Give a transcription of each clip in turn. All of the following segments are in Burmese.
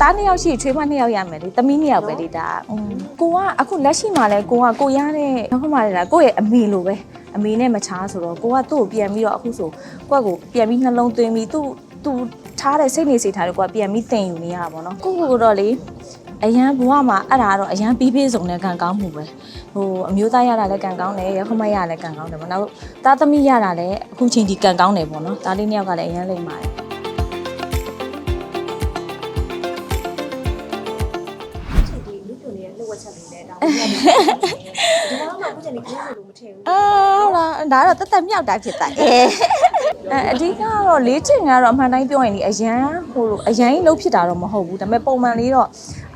တားနှစ်ယောက်ရှိချွေးမနှစ်ယောက်ရမယ်လေသမီးနှစ်ယောက်ပဲလေဒါอืมကိုကအခုလက်ရှိမှာလဲကိုကကိုရတဲ့နောက်မှလည်းကိုယ့်ရဲ့အမေလိုပဲအမေနဲ့မချားဆိုတော့ကိုကသူ့ကိုပြန်ပြီးတော့အခုဆိုကိုကကိုပြန်ပြီးနှလုံးသွင်းပြီးသူ့သူထားတဲ့စိတ်နေစိတ်ထားတွေကိုကပြန်ပြီးသင်ယူနေရတာပေါ့နော်ကိုကိုကတော့လေအရန်ဘဝမှာအဲ့ဒါကတော့အရန်ပြီးပြေးစုံတဲ့ကံကောင်းမှုပဲဟိုအမျိုးသားရတာလည်းကံကောင်းတယ်ရခမရလည်းကံကောင်းတယ်ပေါ့နောက်သားသမီးရတာလည်းအခုချိန်ဒီကံကောင်းတယ်ပေါ့နော်ဒါလေးနှစ်ယောက်ကလည်းအရန်လိမ့်ပါတယ် ဒါလေးရတယ်ဒီမှာတော့အခုချိန်ကြီးခင်းလို့မထင်ဘူးအာဟုတ်လားဒါကတော့တက်တက်မြောက်တာဖြစ်တာအဲအဲအဓိကကတော့လေးချင်ကတော့အမှန်တိုင်းပြောရင်ဒီအရန်ဟိုလိုအရန်ကြီးလှုပ်ဖြစ်တာတော့မဟုတ်ဘူးဒါပေမဲ့ပုံမှန်လေးတော့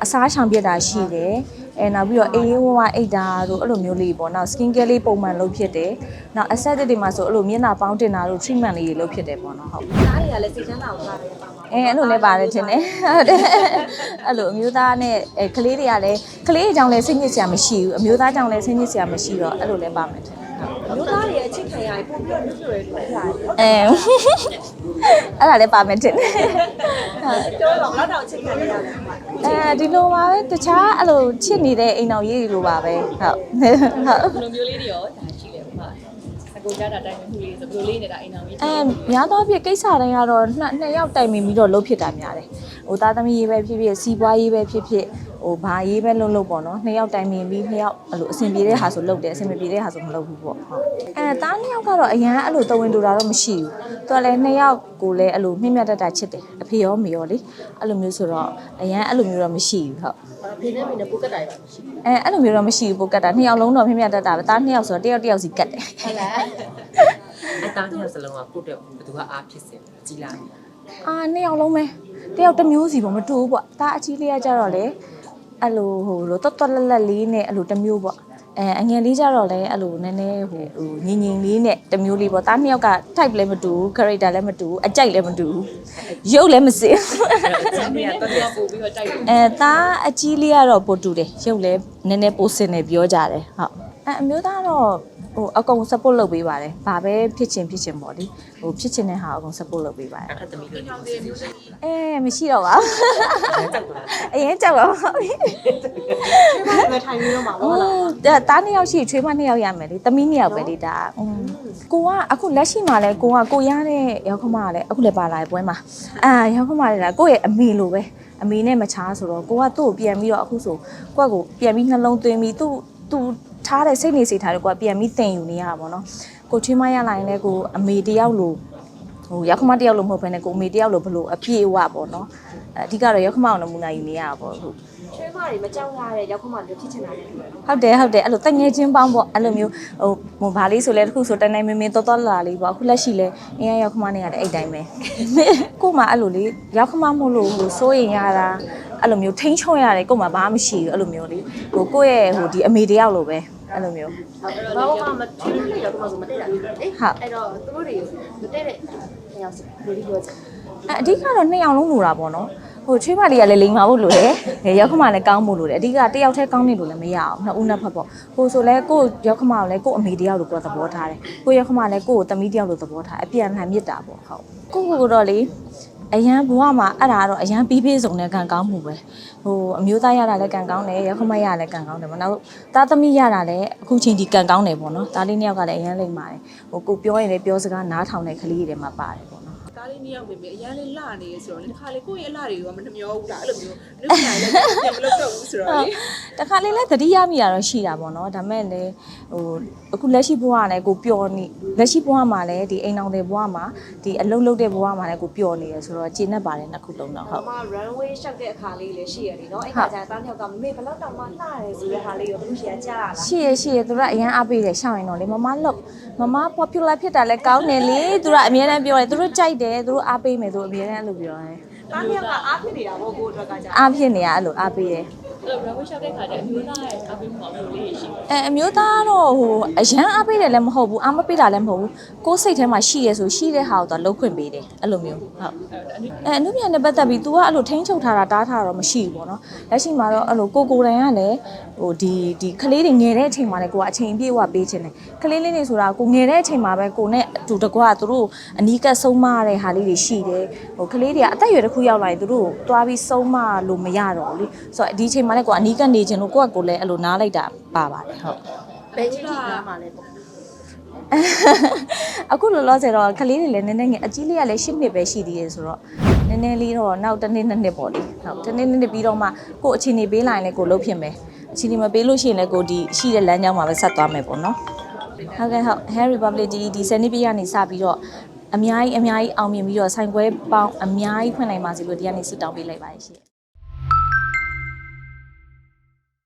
အစားရှောင်ပြစ်တာရှိတယ် အဲနောက်ပြီးတော့အေးအေးဝဝအိတ်တာတို့အဲ့လိုမျိုးလေးပေါ့နောက် skin care လေးပုံမှန်လုပ်ဖြစ်တယ်နောက် aesthetic တွေမှာဆိုအဲ့လိုမျက်နှာပေါင်းတင်တာတို့ treatment လေးတွေလုပ်ဖြစ်တယ်ပေါ့နော်ဟုတ်သားတွေကလည်းစိတ်ချမ်းသာအောင်ထားတယ်ပါမှာအဲအဲ့လိုလည်းပါတယ်ထင်တယ်ဟုတ်တယ်အဲ့လိုအမျိုးသားနဲ့အဲကလေးတွေကလည်းကလေးအကြောင်းလည်းစိတ်ညစ်စရာမရှိဘူးအမျိုးသားကြောင့်လည်းစိတ်ညစ်စရာမရှိတော့အဲ့လိုလည်းပါမယ်ထင်တယ်ဟုတ် မျိုးသားတွေရဲ့အချစ်ခံရရင်ပို့ပြီးတော့လူပြိုရဲလို့ရတယ်အဲအဲ့ဒါလည်းပါမယ်တင်တယ်ပြောတော့ဘလောက်တော့အချစ်ခံရရလဲအဲဒီလိုပါပဲတခြားအဲ့လိုချစ်နေတဲ့အိမ်တော်ရေးတွေလိုပါပဲဟုတ်ဟုတ် ဘယ်လိုမျိုးလေးတွေရောဒါရှိလဲဥပမာအကိုကြတာတိုင်ပင်မှုလေးဆိုဘယ်လိုလေးနေတာအိမ်အောင်ကြီးအဲများသောအားဖြင့်ကိစ္စတိုင်းကတော့နှစ်နှစ်ယောက်တိုင်ပင်ပြီးတော့လုပ်ဖြစ်တာများတယ်ဟိုသားသမီးရေးပဲဖြစ်ဖြစ်စီးပွားရေးပဲဖြစ်ဖြစ်ဟိုဘာရေးပဲလုပ်လို့ပေါ့နော်နှစ်ယောက်တိုင်ပင်ပြီးနှစ်ယောက်အဲ့လိုအဆင်ပြေတဲ့ဟာဆိုလုပ်တယ်အဆင်မပြေတဲ့ဟာဆိုမလုပ်ဘူးပေါ့ဟုတ်အဲသားနှစ်ယောက်ကတော့အရန်အဲ့လိုတဝင်းတူတာတော့မရှိဘူးသူကလည်းနှစ်ယောက်ကိုလည်းအဲ့လိုမြင့်မြတ်တတ်တာချစ်တယ်အဖေရောမေရောလေအဲ့လိုမျိုးဆိုတော့အရန်အဲ့လိုမျိုးတော့မရှိဘူးဟုတ်ဖေနဲ့မေနဲ့ပို့ကတ်တာရပါမရှိအဲအဲ့လိုမျိုးတော့မရှိဘူးပိုကတ်တာနှစ်ယောက်လုံးတော့မြင့်မြတ်တတ်တာပဲသားနှစ်ယောက်ဆိုတော့တစ်ယောက်တစ်ယောက်စီကတ်တယ်ဟုတ်လားအသားနှစ်ယောက်စလုံးကကိုယ့်တဲ့ဘယ်သူကအားဖြစ်စေကြီးလာအာနှစ်ယောက်လုံးပဲတစ်ယောက်တစ်မျိုးစီပေါ့မတူဘူးပေါ့သားအကြီးလေးကကြတော့လေ အဲ့လိုဟိုလိုတွတ်တွတ်လက်လက်လေးနဲ့အဲ့လိုတစ်မျိုးပေါ့အဲအငယ်လေးကြတော့လေအဲ့လိုနည်းနည်းဟိုဟိုညင်ညင်လေးနဲ့တစ်မျိုးလေးပေါ့သားနှစ်ယောက်က type လည်းမတူဘူး character လည်းမတူဘူးအကြိုက်လည်းမတူဘူးရုပ်လည်းမစင်အမေကတော့ပို့ပြီးတော့တိုက်တယ်အဲသားအကြီးလေးကတော့ပိုတူတယ်ရုပ်လည်းနည်းနည်းပိုစင်တယ်ပြောကြတယ်ဟုတ်အဲအမျိုးသားတော့ ဟိုအကုန် support လုပ်ပေးပါတယ်။ဘာပဲဖြစ်ချင်ဖြစ်ချင်ပေါ့လေ။ဟိုဖြစ်ချင်တဲ့ဟာအကုန် support လုပ်ပေးပါတယ်။နောက်ထပ်သမီးလို့အဲမရှိတော့ပါဘူး။အရင်ကြောက်ပါပါ။မထိုင်ပြီးတော့မှာပေါ့လား။တားနှစ်ယောက်ရှိချွေးမနှစ်ယောက်ရမယ်လေ။သမီးနှစ်ယောက်ပဲလေဒါ။ကိုကအခုလက်ရှိမှာလဲကိုကကိုရတဲ့ရောက်ခမကလည်းအခုလည်းပါလာပွဲမှာ။အာရောက်ခမလည်းကိုရဲ့အမေလိုပဲ။အမေနဲ့မချားဆိုတော့ကိုကသူ့ကိုပြန်ပြီးတော့အခုဆိုကိုကကိုပြန်ပြီးနှလုံးသွင်းပြီးသူ့သူ ထားတဲ့စိတ်နေစိတ်ထားတွေကိုကပြန်ပြီးသင်ယူနေရတာပေါ့နော်ကိုချွေးမရလာရင်လည်းကိုအမေတယောက်လိုဟိုရောက်ခမတယောက်လိုမဟုတ်ဘဲနဲ့ကိုအမေတယောက်လိုဘလို့အပြည့်အဝပေါ့နော်အဓိကတော့ရောက်ခမအောင်နမူနာယူနေရတာပေါ့ဟုတ်ချွေးမတွေမကြောက်ရတဲ့ရောက်ခမမျိုးဖြစ်ချင်တာလေလို့နော်ဟုတ်တယ်ဟုတ်တယ်အဲ့လိုတငယ်ချင်းပေါင်းပေါ့အဲ့လိုမျိုးဟိုဟိုဗာလေးဆိုလဲတစ်ခုဆိုတနိုင်မင်းမင်းတော်တော်လာလေးပေါ့အခုလက်ရှိလဲအင်းရရောက်ခမနဲ့ရတယ်အဲ့တိုင်းပဲကို့မှာအဲ့လိုလေးရောက်ခမမို့လို့ဟိုစိုးရင်ရတာ အဲ့လိုမျိုးထိန်းချုံရတယ်ကို့မှာဘာမှမရှိဘူးအဲ့လိုမျိုးလေးဟိုကိုယ့်ရဲ့ဟိုဒီအမေတယောက်လိုပဲအဲ့လိုမျိုးဘာလို့မှမချွေးလို့ရောက်ခမဆိုမတည့်တာလေအဲ့တော့သူတို့တွေမတည့်တဲ့ယောက်စီလူကြီးပြောချင်အဲ့အဓိကတော့နှစ်ယောက်လုံးလိုတာပေါ့နော်ဟိုချွေးမလေးကလည်းလိမ်မာဖို့လိုတယ်။ရောက်ခမလည်းကောင်းဖို့လိုတယ်။အဓိကတယောက်တည်းကောင်းနေလို့လည်းမရအောင်။နှစ်ဦးနှစ်ဖက်ပေါ့။ဟိုဆိုလဲကိုရောက်ခမကိုလည်းကိုအမေတယောက်လိုကိုသဘောထားတယ်။ကိုရောက်ခမလည်းကိုကိုသမီးတယောက်လိုသဘောထား။အပြန်အလှန်မြစ်တာပေါ့ဟုတ်။ကိုကိုတော့လေ အရန်ဘဝမှာအဲ့ဒါကတော့အရန်ပြီးပြေးစုံတဲ့ကံကောင်းမှုပဲဟိုအမျိုးသားရတာလည်းကံကောင်းတယ်ရောက်ခမရလည်းကံကောင်းတယ်မနောက်သားသမီးရတာလည်းအခုချိန်ဒီကံကောင်းတယ်ပေါ့နော်သားလေးနှစ်ယောက်ကလည်းအရန်လိမ့်ပါတယ်ဟိုကိုပြောရင်လည်းပြောစကားနားထောင်တဲ့ကလေးတွေမှာပါတယ်ပေါ့နော်ကား လေးနှစ်ယောက်ပဲအရန်လေးလှနေရဆိုတော့လေတစ်ခါလေကိုယ့်ရဲ့အလှတွေရောမနှမျောဘူးလားအဲ့လိုမျိုးနှမျောရင်လည်းပြန်မလုပ်တော့ဘူးဆိုတော့လေတခါလေးလဲသတိရမိတာတော့ရှိတာပေါ့နော်ဒါမဲ့လည်းဟိုအခုလက်ရှိဘဝကလည်းကိုပျော်နေလက်ရှိဘဝမှာလည်းဒီအိမ်အောင်တဲ့ဘဝမှာဒီအလုံးလုံးတဲ့ဘဝမှာလည်းကိုပျော်နေရဆိုတော့ကျေနပ်ပါတယ်နှစ်ခုလုံးတော့ဟုတ်မ runway ရှောက်တဲ့အခါလေးလည်းရှိရတယ်နော်အဲ့ခါကျတားမြောက်ကမမေဘလောက်တောင်မှလှတယ်ဆိုတဲ့ဟာလေးကိုဘုရှိရကြားလာရှိရရှိရသူတို့ကအရန်အားပေးတယ်ရှောင်းရင်တော့လေမမလို့မမ popular ဖြစ်တာလည်းကောင်းတယ်လေသူတို့ကအများအားပြောတယ်သူတို့ကြိုက်တယ်သူတို့အားပေးမယ်သူတို့အများအားအဲ့လိုပြောတယ်တားမြောက်ကအားဖြစ်နေတာပေါ့ကိုအတွက်ကကြာအားဖြစ်နေရအဲ့လိုအားပေးတယ်ဟ အဲ့တော့ bravo shop တဲ့ခါကျအမျိုးသားရဲ့အပေးမှုအမျိုးလေးရှိတယ်အဲအမျိုးသားတော့ဟိုအရန်အားပေးတယ်လည်းမဟုတ်ဘူးအားမပေးတာလည်းမဟုတ်ဘူးကိုယ်စိတ်ထဲမှာရှိရဲဆိုရှိတဲ့ဟာကိုတော့လှုပ်ခွင့်ပေးတယ်အဲ့လိုမျိုးဟုတ်အဲအနုပြန်နဲ့ပတ်သက်ပြီး तू ကအဲ့လိုထိန်းချုပ်ထားတာတားထားတာတော့မရှိဘူးပေါ့နော်လက်ရှိမှာတော့အဲ့လိုကိုကိုယ်တိုင်ကလည်းဟိုဒီဒီကလေးတွေငယ်တဲ့အချိန်မှာလည်းကိုကအချိန်ပြည့်ဝပေးခြင်းတယ်ကလေးလေးတွေဆိုတာကိုငယ်တဲ့အချိန်မှာပဲကိုနဲ့အတူတကွသူတို့အနီးကပ်ဆုံးမရတဲ့ဟာလေးတွေရှိတယ်ဟိုကလေးတွေကအသက်အရွယ်တစ်ခုရောက်လာရင်သူတို့ကိုတွားပြီးဆုံးမလို့မရတော့ဘူးလေဆိုတော့ဒီအချိန်မှာလည်းကိုကအနီးကပ်နေခြင်းလို့ကိုကကိုလည်းအဲ့လိုနားလိုက်တာပါပါတယ်ဟုတ်ဘယ်ကြီးကြီးနားမှာလဲပေါ့အခုလောလောဆယ်တော့ကလေးတွေလည်းနည်းနည်းငယ်အကြီးလေးကလည်း၈နှစ်ပဲရှိသေးတယ်ဆိုတော့နည်းနည်းလေးတော့နောက်တစ်နှစ်နှစ်နှစ်ပေါ့လေဟုတ်တစ်နှစ်နှစ်နှစ်ပြီးတော့မှကို့အချိန်နေပေးလိုက်ရင်လည်းကိုလှုပ်ဖြစ်မယ်အချိန်နေမပေးလို့ရှိရင်လည်းကိုဒီရှိတဲ့လမ်းကြောင်းမှာပဲဆက်သွားမယ်ပေါ့နော်ဟုတ်ကဲ့ဟုတ် Harry Republic ဒီဒီစနေပြည့်ကနေစပြီးတော့အများကြီးအများကြီးအောင်မြင်ပြီးတော့ဆိုင်ပွဲပေါင်းအများကြီးဖွင့်နိုင်ပါစေလို့ဒီကနေ့ဆုတောင်းပေးလိုက်ပါတယ်ရှင်